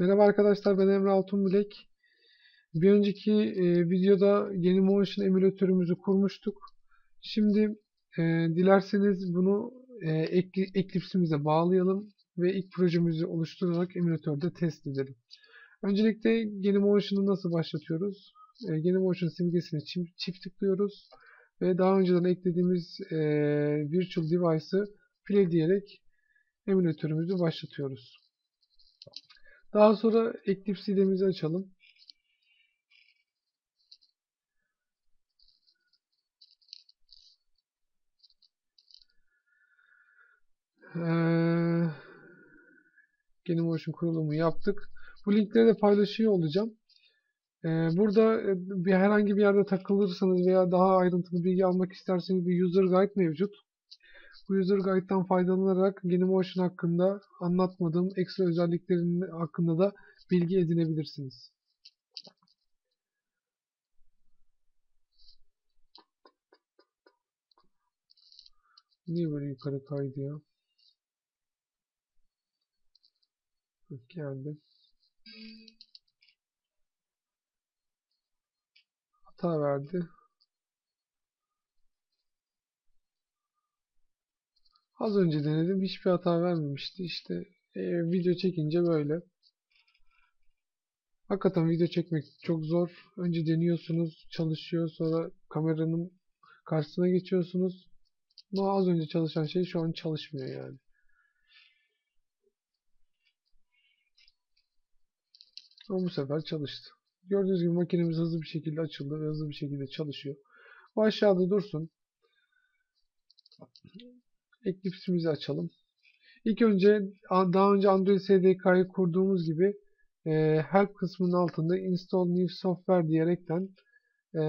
Merhaba arkadaşlar ben Emre Altunbilek. Bir önceki e, videoda Genymotion emülatörümüzü kurmuştuk. Şimdi e, dilerseniz bunu e, Ecl- Eclipse'imize bağlayalım ve ilk projemizi oluşturarak emülatörde test edelim. Öncelikle Genymotion'u nasıl başlatıyoruz? E, Genymotion simgesini çift, çift tıklıyoruz ve daha önceden eklediğimiz e, Virtual Device'ı play diyerek emülatörümüzü başlatıyoruz. Daha sonra Eclipse IDE'mizi açalım. Ee, Genymotion kurulumu yaptık. Bu linkleri de paylaşıyor olacağım. Ee, burada e, bir herhangi bir yerde takılırsanız veya daha ayrıntılı bilgi almak isterseniz bir user guide mevcut. Bu user guide'dan faydalanarak Genymotion hakkında anlatmadığım ekstra özelliklerin hakkında da bilgi edinebilirsiniz. Niye böyle yukarı kaydı ya? Geldi. Hata verdi. Az önce denedim. Hiçbir hata vermemişti. İşte e, video çekince böyle. Hakikaten video çekmek çok zor. Önce deniyorsunuz, çalışıyor. Sonra kameranın karşısına geçiyorsunuz. Ama az önce çalışan şey şu an çalışmıyor yani. Ama bu sefer çalıştı. Gördüğünüz gibi makinemiz hızlı bir şekilde açıldı hızlı bir şekilde çalışıyor. Bu aşağıda dursun. Eclipse'imizi açalım. İlk önce daha önce Android SDK'yı kurduğumuz gibi e, Help kısmının altında Install New Software diyerekten e,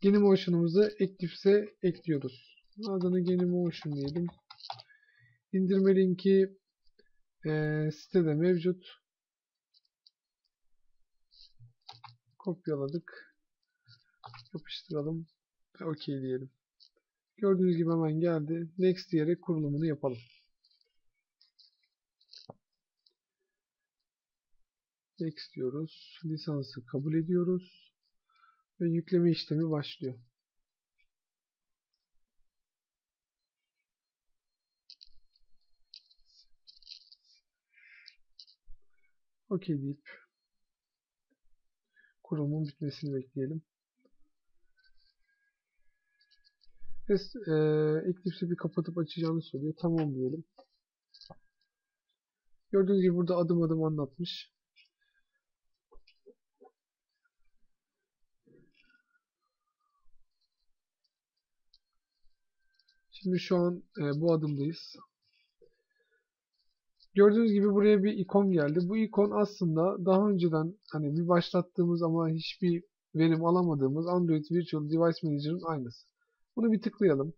Genymotion'ımızı Eclipse'e ekliyoruz. Adını Genymotion diyelim. İndirme linki e, sitede mevcut. Kopyaladık. Yapıştıralım. OK diyelim. Gördüğünüz gibi hemen geldi. Next diyerek kurulumunu yapalım. Next diyoruz. Lisansı kabul ediyoruz. Ve yükleme işlemi başlıyor. OK deyip kurulumun bitmesini bekleyelim. Ve e, Eclipse'i bir kapatıp açacağını söylüyor. Tamam diyelim. Gördüğünüz gibi burada adım adım anlatmış. Şimdi şu an e, bu adımdayız. Gördüğünüz gibi buraya bir ikon geldi. Bu ikon aslında daha önceden hani bir başlattığımız ama hiçbir verim alamadığımız Android Virtual Device Manager'ın aynısı. Bunu bir tıklayalım.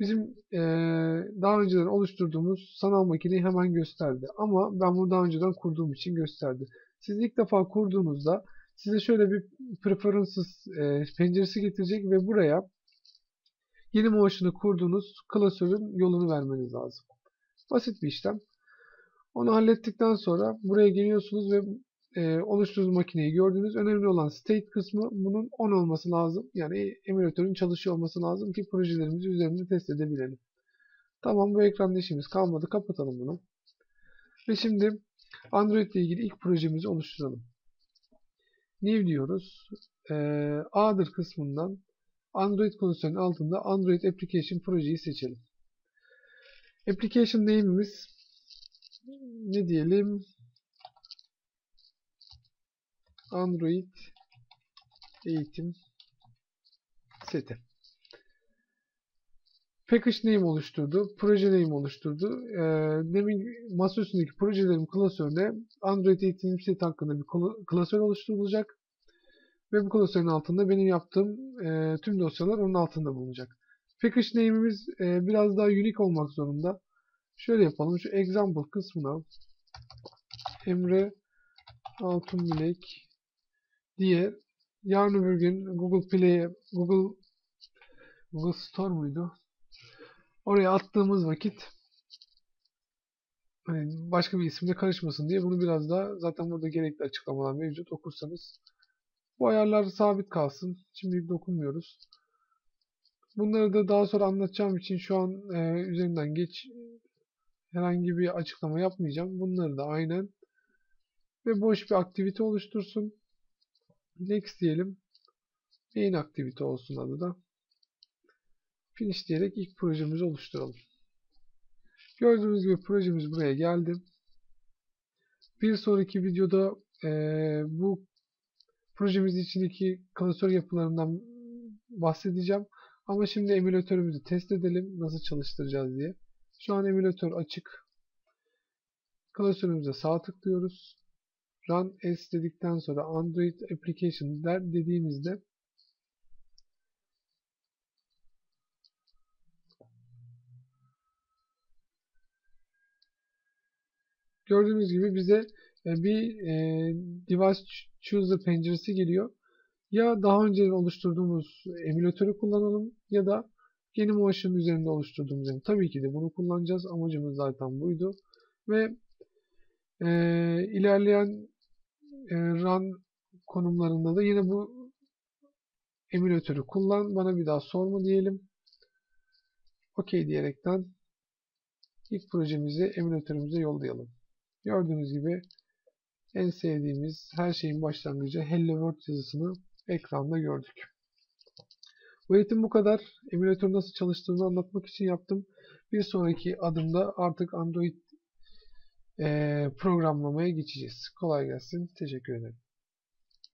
Bizim e, daha önceden oluşturduğumuz sanal makineyi hemen gösterdi. Ama ben bunu daha önceden kurduğum için gösterdi. Siz ilk defa kurduğunuzda size şöyle bir preferences e, penceresi getirecek ve buraya yeni motion'ı kurduğunuz klasörün yolunu vermeniz lazım. Basit bir işlem. Onu hallettikten sonra buraya geliyorsunuz ve e, oluşturduğunuz makineyi gördüğünüz önemli olan state kısmı bunun on olması lazım. Yani emülatörün çalışıyor olması lazım ki projelerimizi üzerinde test edebilelim. Tamam bu ekranda işimiz kalmadı. Kapatalım bunu. Ve şimdi Android ile ilgili ilk projemizi oluşturalım. New diyoruz. E, A'dır kısmından Android klasörünün altında Android Application projeyi seçelim. Application name'imiz ne diyelim? Android eğitim seti. Package name oluşturdu. Proje name oluşturdu. Ee, demin masaüstündeki projelerin klasörüne Android eğitim seti hakkında bir klasör oluşturulacak. Ve bu klasörün altında benim yaptığım e, tüm dosyalar onun altında bulunacak. Package name'imiz e, biraz daha unique olmak zorunda. Şöyle yapalım. Şu example kısmına Emre Altunbilek diye yarın öbür gün Google Play'e Google Google Store muydu? Oraya attığımız vakit hani başka bir isimle karışmasın diye bunu biraz daha zaten burada gerekli açıklamalar mevcut okursanız. Bu ayarlar sabit kalsın. Şimdilik dokunmuyoruz. Bunları da daha sonra anlatacağım için şu an e, üzerinden geç herhangi bir açıklama yapmayacağım. Bunları da aynen ve boş bir aktivite oluştursun. Next diyelim. Main aktivite olsun adı da. Finish diyerek ilk projemizi oluşturalım. Gördüğünüz gibi projemiz buraya geldi. Bir sonraki videoda e, bu projemiz içindeki klasör yapılarından bahsedeceğim. Ama şimdi emülatörümüzü test edelim. Nasıl çalıştıracağız diye. Şu an emülatör açık. Klasörümüze sağ tıklıyoruz. Run as dedikten sonra Android Application der dediğimizde gördüğünüz gibi bize e, bir e, Device Chooser penceresi geliyor. Ya daha önce oluşturduğumuz emülatörü kullanalım ya da Genymotion üzerinde oluşturduğumuz yani tabii ki de bunu kullanacağız. Amacımız zaten buydu. Ve e, ilerleyen run konumlarında da yine bu emülatörü kullan. Bana bir daha sorma diyelim. OK diyerekten ilk projemizi emülatörümüze yollayalım. Gördüğünüz gibi en sevdiğimiz her şeyin başlangıcı Hello World yazısını ekranda gördük. Bu eğitim bu kadar. Emülatör nasıl çalıştığını anlatmak için yaptım. Bir sonraki adımda artık Android programlamaya geçeceğiz. Kolay gelsin. Teşekkür ederim.